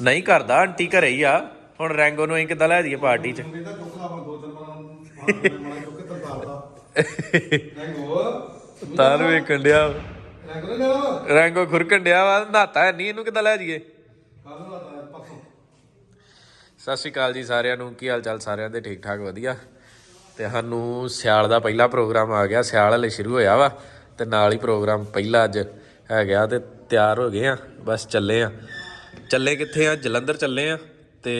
ਨਹੀਂ ਕਰਦਾ ਆਂਟੀ ਘਰੇ ਹੀ ਆ। ਹੁਣ ਰੈਂਗੋ ਨੂੰ ਅਸੀਂ ਕਿੱਦਾਂ ਲੈ ਜਾਈਏ ਪਾਰਟੀ 'ਚ? ਕਹਿੰਦਾ ਚੁੱਕ ਲਾ ਮੈਂ ਦੋ ਤਿੰਨ ਵਾਰ ਮਾੜਾ ਚੁੱਕ ਕੇ ਤਰਤਾਰ ਦਾ। ਰੈਂਗੋ ਤਾਂ ਨੂੰ ਵੇਖਣ ਡਿਆ। ਰੈਂਗੋ ਨੇ ਜਾਣਾ? ਰੈਂਗੋ ਖੁਰਕਣ ਡਿਆ ਵਾ ਨਹਾਤਾ ਨਹੀਂ ਇਹਨੂੰ ਕਿੱਦਾਂ ਲੈ ਜਾਈਏ? ਕੱਲ ਨੂੰ ਆਤਾ ਪਰਸੋਂ। ਸਤਿ ਸ਼੍ਰੀ ਅਕਾਲ ਜੀ ਸਾਰਿਆਂ ਨੂੰ ਕੀ ਹਾਲ ਚਾਲ ਸਾਰਿਆਂ ਦੇ? ਠੀਕ ਠਾਕ ਵਧੀਆ। ਤੇ ਸਾਨੂੰ ਸਿਆਲ ਦਾ ਪਹਿਲਾ ਪ੍ਰੋਗਰਾਮ ਆ ਗਿਆ ਸਿਆਲ ਹਲੇ ਸ਼ੁਰੂ ਹੋਇਆ ਵਾ ਤੇ ਨਾਲ ਹੀ ਪ੍ਰੋਗਰਾਮ ਪਹਿਲਾ ਅੱਜ ਹੈਗਾ ਤੇ ਤਿਆਰ ਹੋ ਗਏ ਆ ਬਸ ਚੱਲੇ ਆ। ਚੱਲੇ ਕਿੱਥੇ ਆ? ਜਲੰਧਰ ਚੱਲੇ ਆ ਤੇ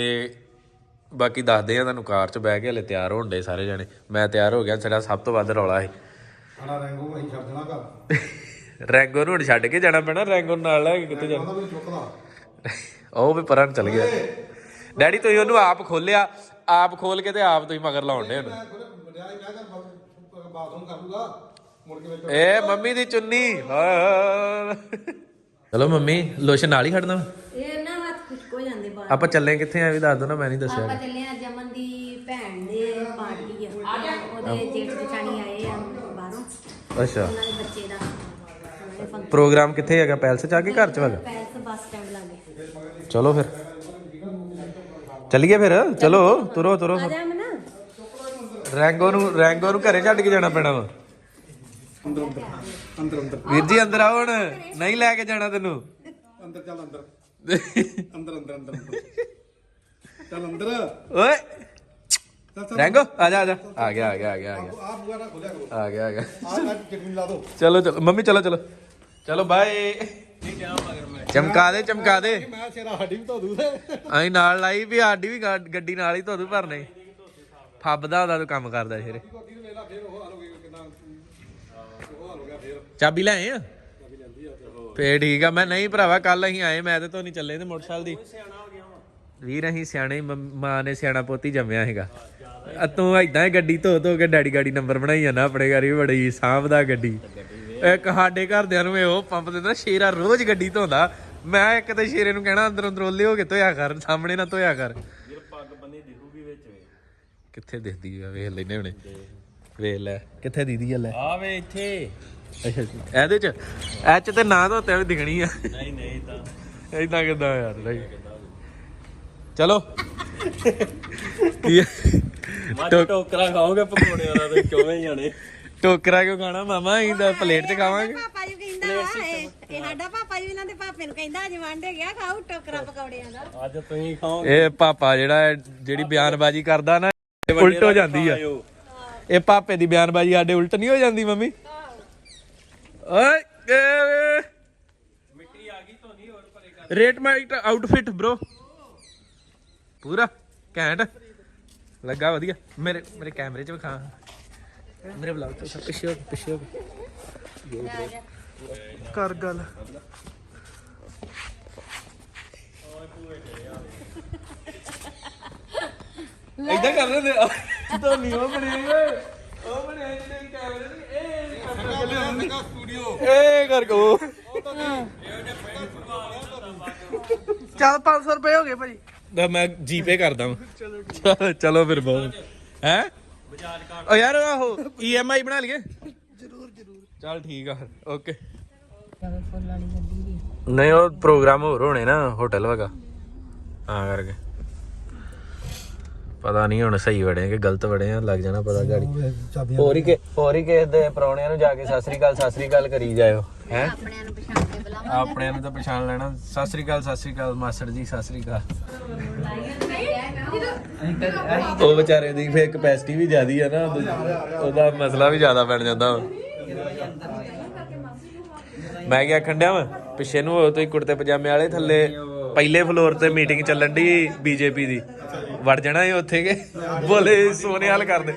ਬਾਕੀ ਦੱਸਦੇ ਆ ਤੁਹਾਨੂੰ ਕਾਰ 'ਚ ਬਹਿ ਕੇ ਹਲੇ ਤਿਆਰ ਹੋਣ ਦੇ ਸਾਰੇ ਜਣੇ। ਮੈਂ ਤਿਆਰ ਹੋ ਗਿਆ ਸਾਡਾ ਸਭ ਤੋਂ ਵੱਧ ਰੌਲਾ ਹੈ ਸਾਡਾ ਰੈਂਗੋ ਅਸੀਂ ਛੱਡ ਦੇਣਾ ਘਰ। ਰੈਂਗੋ ਨੂੰ ਹੁਣ ਛੱਡ ਕੇ ਜਾਣਾ ਪੈਣਾ ਰੈਂਗੋ ਨਾਲ ਲੈ ਕੇ ਕਿੱਥੇ ਜਾਣਾ? ਉਹ ਵੀ ਪਰਾਂ ਚੱਲ ਗਿਆ। ਡੈਡੀ ਤੁਸੀਂ ਉਹਨੂੰ ਆਪ ਖੋਲਿਆ ਆਪ ਖੋਲ ਕੇ ਤੇ ਆਪ ਤੁਸੀਂ ਮਗਰ ਲਾਉਣ ਦੇ ਉਹਨੂੰ। ਏ ਮੰਮੀ ਦੀ ਚੁੰਨੀ ਹਾਂ। ਚਲੋ ਮੰਮੀ ਲੋਸ਼ਨ ਨਾਲ ਹੀ ਖੜਨਾ ਇਹ ਨਾ ਹੱਥ ਖੁਸ਼ਕ ਹੋ ਜਾਂਦੇ ਬਾਹਰ। ਆਪਾਂ ਚੱਲੇ ਕਿੱਥੇ ਆ ਵੀ ਦੱਸ ਦੋ ਨਾ ਮੈਂ ਨਹੀਂ ਦੱਸਿਆ ਆਪਾਂ ਚੱਲੇ ਆ ਜਮਨ ਦੀ ਭੈਣ ਦੇ ਪਾਰਟੀ ਆ। ਉਹਦੇ ਜੇਠ ਜਠਾਣੀ ਆਏ ਆ ਬਾਹਰੋਂ। ਅੱਛਾ। ਉਹਨਾਂ ਦੇ ਬੱਚੇ ਦਾ। ਉਹਨਾਂ ਦੇ ਫੰਕਸ਼ਨ। ਪ੍ਰੋਗਰਾਮ ਕਿੱਥੇ ਹੈਗਾ? ਪੈਲਸ ਚ ਆ ਕੇ ਘਰ ਚ ਹੈਗਾ ਪੈਲਸ ਬੱਸ ਸਟੈਂਡ ਲਾਗੇ। ਚਲੋ ਫਿਰ। ਚੱਲੀਏ ਫਿਰ? ਚਲੋ ਤੁਰੋ ਤੁਰੋ। ਆ ਜਾ ਮਨਾ ਰੈਂਗੋ ਨੂੰ ਰੈਂਗੋ ਨੂੰ ਘਰੇ ਛੱਡ ਕੇ ਜਾਣਾ ਪੈਣਾ ਵਾ। ਅੰਦਰ ਅੰਦਰ। ਅੰਦਰ ਅੰਦਰ। ਵੀਰ ਜੀ ਅੰਦਰ ਆਓ ਹੁਣ। ਨਹੀਂ ਲੈ ਕੇ ਜਾਣਾ ਤੈਨੂੰ। ਅੰਦਰ ਚੱਲ ਅੰਦਰ। ਅੰਦਰ ਅੰਦਰ ਅੰਦਰ। ਚੱਲ ਅੰਦਰ। ਓਏ। ਰੈਂਗੋ ਆ ਜਾ ਆ ਜਾ। ਆ ਗਿਆ ਆ ਗਿਆ ਆ ਗਿਆ ਆ ਗਿਆ। ਆ ਬੂਆ ਨਾ ਖੋਲਿਆ ਕਰੋ। ਆ ਗਿਆ ਆ ਗਿਆ। ਆ ਆ ਚਟਨੀ ਲਾ ਦੋ। ਚਲੋ ਚਲੋ। ਮੰਮੀ ਚਲੋ ਚਲੋ। ਚਲੋ ਬਾਏ। ਚਮਕਾ ਦੇ ਚਮਕਾ ਦੇ। ਮੈਂ ਸ਼ੇਰਾ ਹੱਡੀ ਵੀ ਧੋ ਦੂ ਤੇ। ਅਸੀਂ ਨਾਲ ਲਾਈ ਵੀ ਸਾਡੀ ਵੀ ਗੱਡੀ ਨਾਲ ਹੀ ਧੋਦੂ ਭਰਨੇ ਫੱਬਦਾ ਉਹਦਾ ਤੂੰ ਕੰਮ ਕਰਦਾ ਸ਼ੇਰੇ ਕੋਟੀ ਨੂੰ ਵੇਲਾ ਫੇਰ ਉਹ ਹਾਲ ਹੋ ਗਿਆ ਕਿੰਨਾ ਉਹ ਹਾਲ ਹੋ ਗਿਆ ਫੇਰ ਚਾਬੀ ਲੈ ਆਏ ਆ? ਫੇਰ ਠੀਕ ਆ ਮੈਂ ਨਹੀਂ ਭਰਾਵਾ ਕੱਲ ਅਸੀਂ ਆਏ ਮੈਂ ਤੇ ਧੋਨੀ ਚੱਲੇ ਤੇ ਮੋਟਰਸਾਈਕਲ ਦੀ। ਵੀਰ ਅਸੀਂ ਸਿਆਣੇ ਮਾਂ ਨੇ ਸਿਆਣਾ ਪੋਤੀ ਜੰਮਿਆ ਹੈਗਾ। ਤੂੰ ਏਦਾਂ ਹੀ ਗੱਡੀ ਧੋ ਧੋ ਕੇ ਡੈਡੀ ਗਾੜੀ ਨੰਬਰ ਬਣਾਈ ਜਾਂਦਾ ਆਪਣੇ ਘਰ ਵੀ ਬੜੀ ਸਾਂਭਦਾ ਗੱਡੀ। ਇੱਕ ਸਾਡੇ ਘਰਦਿਆਂ ਨੂੰ ਇਹ ਉਹ ਪੰਪ ਦਿੰਦਾ ਸ਼ੇਰਾ ਰੋਜ਼ ਗੱਡੀ ਧੋਂਦਾ। ਮੈਂ ਇੱਕ ਤੇ ਸ਼ੇਰੇ ਨੂੰ ਕਹਿਣਾ ਅੰਦਰੋਂ ਅੰਦਰੋਲੇ ਹੋ ਕੇ ਧੋਇਆ ਕਰ ਸਾਹਮਣੇ ਨਾ ਧੋਇਆ ਕਰ। ਕਿੱਥੇ ਦਿਖਦੀ ਆ ਵੇਖ ਲੈਨੇ ਹੁਣੇ। ਵੇਖ ਲੈ ਕਿੱਥੇ ਦੀਦੀ ਆ ਲੈ। ਆ ਵੇ ਇੱਥੇ। ਅੱਛਾ ਜੀ ਇਹਦੇ ਚ? ਐ ਚ ਤੇ ਨਾਂ ਧੋਤੇ ਵੀ ਦਿਖਣੀ ਆ। ਨਹੀਂ ਨਹੀਂ ਤਾਂ। ਇਦਾਂ ਕਿਦਾਂ ਯਾਰ ਨਹੀਂ। ਚਲੋ। ਕੀ ਟੋਕਰਾ ਖਾਓਗੇ ਪਕੌੜਿਆਂ ਦਾ ਤੇ ਕਿਵੇਂ ਜਾਣੇ? ਟੋਕਰਾ ਕਿਉਂ ਖਾਣਾ ਮਾਮਾ? ਅਸੀਂ ਤਾਂ ਪਲੇਟ 'ਚ ਖਾਵਾਂਗੇ। ਪਾਪਾ ਜੀ ਕਹਿੰਦਾ ਵਾ ਇਹ ਇਹ ਸਾਡਾ ਪਾਪਾ ਜੀ ਇਹਨਾਂ ਦੇ ਪਾਪੇ ਨੂੰ ਕਹਿੰਦਾ ਅੱਜ ਵਾਂਡੇ ਗਿਆ ਖਾਓ ਟੋਕਰਾ ਪਕੌੜਿਆਂ ਦਾ। ਅੱਜ ਤੁਸੀਂ ਖਾਓਗੇ। ਇਹ ਪਾਪਾ ਜਿਹੜਾ ਹੈ, ਜਿਹੜੀ ਬਿਆਨਬਾਜ਼ੀ ਕਰਦਾ ਨਾ ਇਹ ਉਲਟ ਹੋ ਜਾਂਦੀ ਆ। ਇਹ ਪਾਪੇ ਦੀ ਬਿਆਨਬਾਜ਼ੀ ਸਾਡੇ ਉਲਟ ਨਹੀਂ ਹੋ ਜਾਂਦੀ ਮੰਮੀ? ਓਏ ਮਿੱਟੀ ਆ ਗਈ ਧੋਨੀ ਹੋਰ ਪਰੇ ਕਰ ਰੇਟ ਮਾਈ ਆਊਟਫਿਟ bro ਪੂਰਾ ਘੈਂਟ। ਲੱਗਾ ਵਧੀਆ। ਮੇਰੇ ਮੇਰੇ ਕੈਮਰੇ 'ਚ ਵਿਖਾ। ਮੇਰੇ ਵਲੌਗ 'ਚ ਸਭ ਪਿੱਛੇ ਹੋ ਪਿੱਛੇ ਹੋ। ਕਰ ਗੱਲ। ਇਦਾਂ ਕਰ ਲੈਂਦੇ ਤਾਂ ਨਹੀਂ ਉਹ ਬਣੇ ਓਏ ਉਹ ਬਣੇ ਜਿਹੜੇ ਕੈਮਰੇ ਨੇ ਇਹ ਸਟੂਡੀਓ ਇਹ ਕਰ ਕੋ ਚੱਲ 500 ਰੁਪਏ ਹੋ ਗਏ ਭਾਈ ਤਾਂ ਮੈਂ ਜੀਪੇ ਕਰਦਾ ਹਾਂ ਚਲੋ ਚਲੋ ਫਿਰ ਬਹੁਤ। ਹੈ? ਬਜਾਜ ਕਾਰਡ ਓ ਯਾਰ ਆਹੋ ਈਐਮਆਈ ਬਣਾ ਲਈਏ। ਜਰੂਰ ਜਰੂਰ। ਚੱਲ ਠੀਕ ਆ। ਓਕੇ। ਨਹੀਂ ਉਹ ਪ੍ਰੋਗਰਾਮ ਹੋਰ ਹੋਣੇ ਨਾ ਹੋਟਲ ਵਗਾ। ਹਾਂ ਕਰਕੇ। ਪਤਾ ਨਹੀਂ ਹੁਣ ਸਹੀ ਵੜੇ ਕਿ ਗਲਤ ਵੜੇ ਆ ਲੱਗ ਜਾਣਾ ਪਤਾ ਗਾੜੀ। ਹੋਰ ਹੀ ਕਿ ਹੋਰ ਹੀ ਕਿਸੇ ਦੇ ਪਰੌਣਿਆਂ ਨੂੰ ਜਾ ਕੇ ਸਤਿ ਸ੍ਰੀ ਅਕਾਲ ਸਤਿ ਸ੍ਰੀ ਅਕਾਲ ਕਰੀ ਜਾਇਓ ਹੈ? ਆਪਣਿਆਂ ਨੂੰ ਪਛਾਣ ਕੇ ਬੁਲਾਓ ਆਪਣਿਆਂ ਨੂੰ ਤਾਂ ਪਛਾਣ ਲੈਣਾ। ਸਤਿ ਸ੍ਰੀ ਅਕਾਲ ਸਤਿ ਸ੍ਰੀ ਅਕਾਲ ਮਾਸਟਰ ਜੀ ਸਤਿ ਸ੍ਰੀ ਅਕਾਲ। ਉਹ ਵਿਚਾਰੇ ਦੀ ਫੇਰ ਕਪੈਸਿਟੀ ਵੀ ਜ਼ਿਆਦੀ ਆ ਨਾ ਉਹਦਾ- ਮਸਲਾ ਵੀ ਜ਼ਿਆਦਾ ਬਣ ਜਾਂਦਾ ਵਾ ਮੈਂ ਕਿਹਾ ਖੰਡਿਆ ਵਾ ਪਿੱਛੇ ਨੂੰ ਹੋ ਤੁਸੀਂ ਕੁੜਤੇ ਪਜਾਮੇ ਵਾਲੇ ਥੱਲੇ ਪਹਿਲੇ ਫਲੋਰ ਤੇ ਮੀਟਿੰਗ ਚੱਲਣ ਦੀ ਬੀਜੇਪੀ ਦੀ। ਵੜ ਜਾਣਾ ਇਹ ਉੱਥੇ ਕੇ? ਬੋਲੇ ਸੋਨੇ ਕਰਦੇ।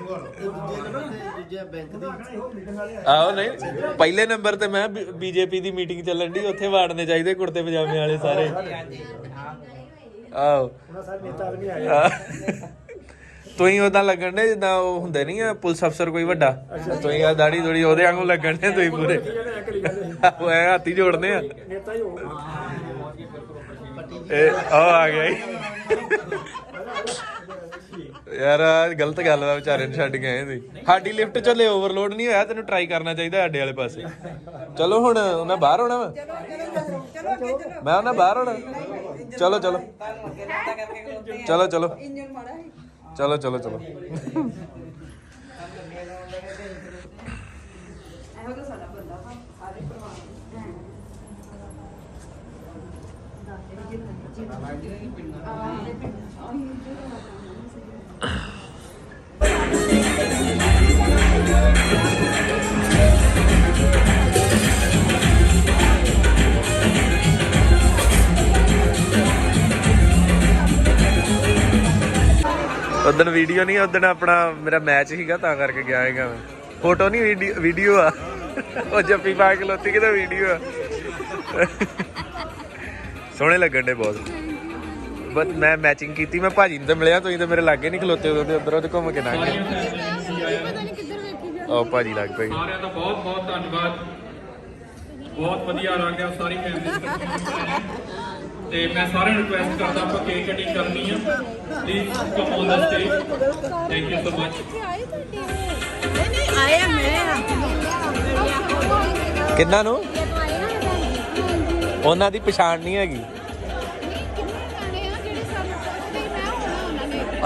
ਆਹੋ ਨਹੀਂ, ਪਹਿਲੇ ਨੰਬਰ ਤੇ ਮੈਂ ਬੀਜੇਪੀ ਦੀ ਮੀਟਿੰਗ ਚੱਲਣ ਦੀ ਉੱਥੇ ਵਾੜਨੇ ਚਾਹੀਦੇ ਕੁੜਤੇ ਪਜਾਮੇ ਵਾਲੇ ਸਾਰੇ। ਆਹੋ। ਤੁਸੀਂ ਉਹਦਾ ਲੱਗਣ ਦੇ ਜਿੱਦਾਂ ਉਹ ਹੁੰਦੇ ਨਹੀਂ ਆ, ਪੁਲਿਸ ਅਫਸਰ ਕੋਈ ਵੱਡਾ? ਤੁਸੀਂ ਆ ਦਾੜੀ ਥੋੜੀ ਉਹਦੇ ਵਾਂਗੂ ਲੱਗਣ ਦੇ ਤੁਸੀਂ ਪੂਰੇ। ਉਹ ਐ ਹੱਥੀ ਜੋੜਨੇ ਆ। ਇਹ ਆ ਆ ਗਿਆ ਈ। ਯਾਰ, ਆਹ ਗਲਤ ਗੱਲ ਆ ਵਿਚਾਰੇ ਨੂੰ ਛੱਡ ਗਏ ਸੀ ਸਾਡੀ ਲਿਫਟ ਚੱਲੇ ਓਵਰਲੋਡ ਨਹੀਂ ਹੋਇਆ, ਤੈਨੂੰ ਟਰਾਈ ਕਰਨਾ ਚਾਹੀਦਾ ਸਾਡੇ ਵਾਲੇ ਪਾਸੇ। ਚਲੋ ਹੁਣ ਉਹਨਾਂ ਬਾਹਰ ਹੋਣਾ ਵਾ? ਮੈਂ ਉਹਨਾਂ ਬਾਹਰ ਆਉਣਾ ਚਲੋ ਚਲੋ ਚਲੋ ਚਲੋ। ਚਲੋ ਚਲੋ ਚਲੋ। ਉਦੋਂ ਵੀਡੀਓ ਨਹੀਂ, ਉਦੋਂ ਆਪਣਾ ਮੇਰਾ ਮੈਚ ਸੀਗਾ, ਤਾਂ ਕਰਕੇ ਗਿਆ ਹੈਗਾ ਮੈਂ। ਫੋਟੋ ਨਹੀਂ ਵੀਡੀਓ ਆ। ਉਹ ਜੱਫੀ ਪਾ ਕੇ ਲੋਤੀ ਕਿਤੇ ਵੀਡੀਓ ਆ। ਸੋਹਣੇ ਲੱਗਣ ਦੇ ਬਹੁਤ। ਬਸ ਮੈਂ ਮੈਚਿੰਗ ਕੀਤੀ ਮੈਂ ਭਾਜੀ ਨੂੰ ਤਾਂ ਮਿਲਿਆ ਤੁਸੀਂ ਤਾਂ ਮੇਰੇ ਲਾਗੇ ਨਹੀਂ ਖਲੋਤੇ ਉਦੋਂ ਤੇ ਉਧਰ ਘੁੰਮ ਕੇ ਨਾ ਗਏ। ਉਹ ਭਾਜੀ ਲੱਗ ਪਈ ਸਾਰਿਆਂ ਦਾ ਬਹੁਤ ਬਹੁਤ ਧੰਨਵਾਦ। ਬਹੁਤ ਵਧੀਆ ਲੱਗਿਆ ਸਾਰੀ ਫੈਮਿਲੀ ਤੇ ਮੈਂ ਸਾਰਿਆਂ ਨੂੰ ਰਿਕੁਐਸਟ ਕਰਦਾ ਆਪਾਂ ਕੇਕ ਕਟਿੰਗ ਕਰਨੀ ਆ। Please come on the stage thank you so much ਕਿੰਨਾ ਨੂੰ? ਉਹਨਾਂ ਦੀ ਪਛਾਣ ਨਹੀਂ ਹੈਗੀ।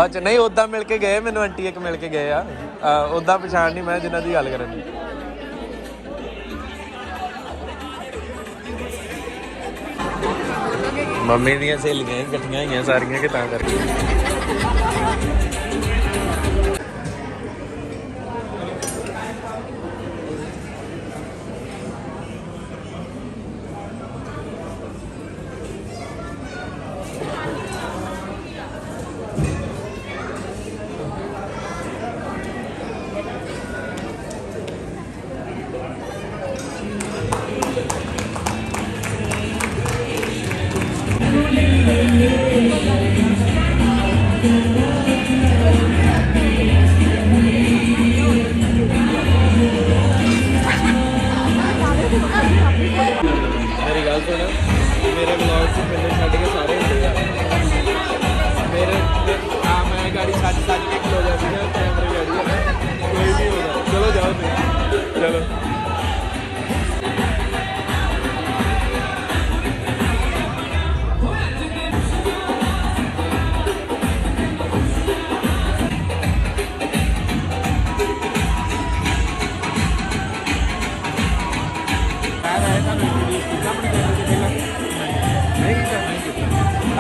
ਅੱਛਾ, ਨਹੀਂ ਉਦਾਂ ਮਿਲ ਕੇ ਗਏ, ਮੈਨੂੰ ਆਂਟੀ ਇੱਕ ਮਿਲ ਕੇ ਗਏ ਆ। ਉਦਾਂ ਪਛਾਣ ਨਹੀਂ, ਮੈਂ ਜਿਨ੍ਹਾਂ ਦੀ ਗੱਲ ਕਰਨ ਦੀ। ਮੰਮੀ ਦੀਆਂ ਸਹੇਲੀਆਂ ਇਕੱਠੀਆਂ ਹੋਈਆਂ ਸਾਰੀਆਂ ਕਿ ਤਾਂ ਕਰਕੇ?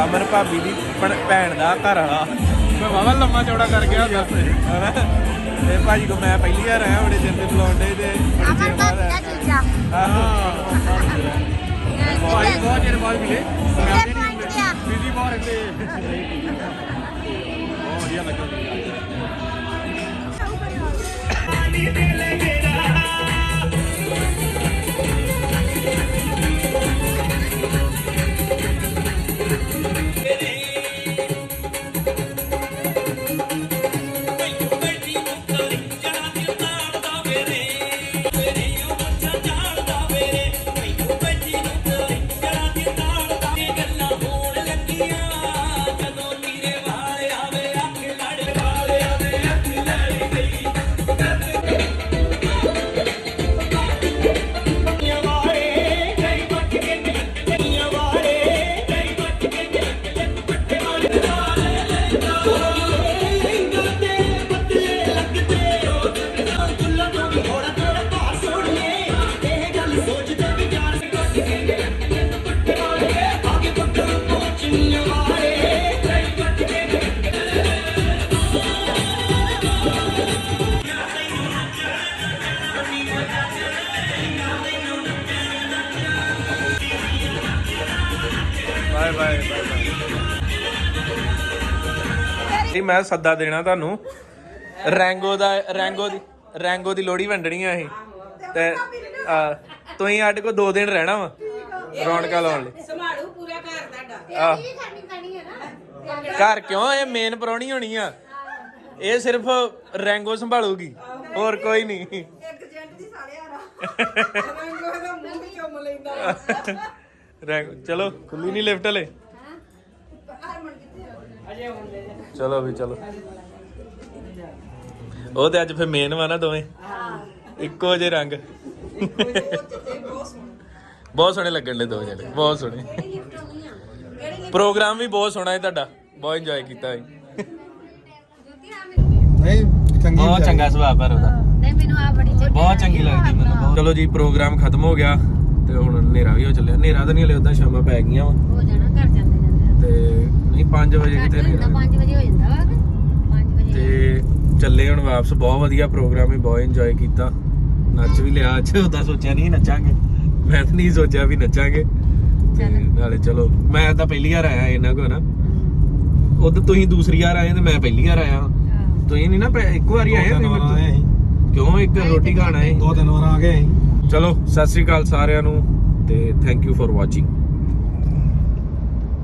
ਅਮਰ ਭਾਬੀ ਦੀ ਭਣ- ਭੈਣ ਦਾ ਘਰ ਵਾਲਾ। ਮੈਂ ਵਾਵਾ ਲੰਮਾ ਚੌੜਾ ਕਰ ਗਿਆ ਦੱਸ। ਹਨਾ? ਤੇ ਭਾਜੀ ਕੋ ਮੈਂ ਪਹਿਲੀ ਵਾਰ ਆਇਆ ਬੜੇ ਚਿਰ ਤੇ ਬੁਲਾਉਂਦੇ ਤੇ ਬੜੇ ਚਿਰ ਬਾਅਦ ਆਇਆ। ਆਹੋ। ਭਾਈ ਬਹੁਤ ਚਿਰ ਬਾਅਦ ਮਿਲੇ। ਬੀਜੀ ਬਹੁਤ ਰਹਿੰਦੇ। ਬਹੁਤ ਵਧੀਆ ਲੱਗਾ। ਮੈਂ ਸੱਦਾ ਦੇਣਾ ਤੁਹਾਨੂੰ। ਰੈਂਗੋ ਦਾ ਰੈਂਗੋ ਦੀ ਰੈਂਗੋ ਦੀ ਲੋੜੀ ਵੰਡਣੀ ਆ ਅਸੀਂ। ਤੇ ਆ, ਤੁਸੀਂ ਸਾਡੇ ਕੋਲ ਦੋ ਦਿਨ ਰਹਿਣਾ ਵਾ ਰੌਣਕਾਂ ਲਾਉਣ ਲਈ। ਸੰਭਾਲੂ ਪੂਰਾ ਘਰ ਤੁਹਾਡਾ। ਆ। ਇਹ ਖਾਣੀ ਖਾਣੀ ਹੈ ਨਾ। ਘਰ ਕਿਉਂ? ਇਹ ਮੇਨ ਪਰੌਣੀ ਹੋਣੀ ਆ। ਇਹ ਸਿਰਫ ਰੈਂਗੋ ਸੰਭਾਲੂਗੀ ਹੋਰ ਕੋਈ ਨਹੀਂ। ਇੱਕ ਜੈਂਟ ਦੀ ਸਾਲਿਆ ਰਾ ਰੰਗੋ ਦਾ ਮੂੰਹ ਵੀ ਚੁੰਮ ਲੈਂਦਾ। ਰੈਂਗੋ ਚਲੋ ਖੁੱਲੀ ਨਹੀਂ ਲਿਫਟ ਹਲੇ। ਹਰਮਨ ਕਿੱਥੇ ਆ? ਚਲੋ ਵੀ ਚਲੋ। ਉਹ ਤੇ ਅੱਜ ਫੇ ਮੇਨ ਵਾ ਨਾ ਦੋਵੇਂ। ਇੱਕੋ ਜਿਹੇ ਰੰਗ। ਬਹੁਤ ਸੋਹਣੇ ਲੱਗਣ ਦੇ ਦੋ ਜਿਹੜੇ ਬਹੁਤ ਸੋਹਣੇ। ਪ੍ਰੋਗਰਾਮ ਵੀ ਬਹੁਤ ਸੋਹਣਾ ਹੈ ਤੁਹਾਡਾ। ਬਹੁਤ ਇੰਜੋਏ ਕੀਤਾ ਹੈ ਨਹੀਂ ਚੰਗੀ ਬਹੁਤ। ਚੰਗਾ ਸੁਭਾਅ ਪਰ ਉਹਦਾ। ਨਹੀਂ ਮੈਨੂੰ ਆ ਬੜੀ ਚੰਗੀ ਬਹੁਤ ਚੰਗੀ ਲੱਗਦੀ ਮੈਨੂੰ ਬਹੁਤ। ਚਲੋ ਜੀ ਪ੍ਰੋਗਰਾਮ ਖਤਮ ਹੋ ਗਿਆ ਤੇ ਹੁਣ ਹਨੇਰਾ ਵੀ ਹੋ ਚੱਲਿਆ। ਹਨੇਰਾ ਤਾਂ ਨਹੀਂ ਹਲੇ ਉਦਾਂ ਸ਼ਾਮਾਂ ਪੈ ਗਈਆਂ ਵਾ। ਹੋ ਜਾਣਾ ਘਰ ਜਾਂਦੇ ਜਾਂਦੇ ਤੇ ਨਹੀਂ 5 ਵਜੇ ਕਿਤੇ ਹਨੇਰਾ 5 ਵਜੇ ਹੋ ਜਾਂਦਾ ਵਾ 5 ਵਜੇ। ਤੇ ਚੱਲੇ ਹੁਣ ਵਾਪਸ ਬਹੁਤ ਵਧੀਆ ਪ੍ਰੋਗਰਾਮ ਹੈ ਬਹੁਤ ਇੰਜੋਏ ਕੀਤਾ। ਨੱਚ ਵੀ ਲਿਆ ਅੱਜ ਉਦਾਂ ਸੋਚਿਆ ਨਹੀਂ ਨੱਚਾਂਗੇ। ਮੈਂ ਤਾਂ ਨਹੀਂ ਸੋਚਿਆ ਵੀ ਨੱਚਾਂਗੇ। ਨਾਲੇ ਚਲੋ ਮੈਂ ਤਾਂ ਪਹਿਲੀ ਵਾਰ ਆਇਆ ਇਹਨਾਂ ਕੋ ਨਾ। ਉਦੋਂ ਤੁਸੀਂ ਦੂਸਰੀ ਵਾਰ ਆਏ ਤੇ ਮੈਂ ਪਹਿਲੀ ਵਾਰ ਆਇਆ। ਤੁਸੀਂ ਨਹੀਂ ਨਾ ਇੱਕ ਵਾਰੀ ਆਏ ਆਏ ਅਸੀਂ। ਕਿਉਂ ਇੱਕ ਰੋਟੀ ਖਾਣਾ ਹੈ ਦੋ ਤਿੰਨ ਵਾਰ ਆ ਗਏ। ਚਲੋ ਸਤਿ ਸ੍ਰੀ ਅਕਾਲ ਸਾਰਿਆਂ ਨੂੰ ਤੇ ਥੈਂਕ ਯੂ ਫॉर ਵਾਚਿੰਗ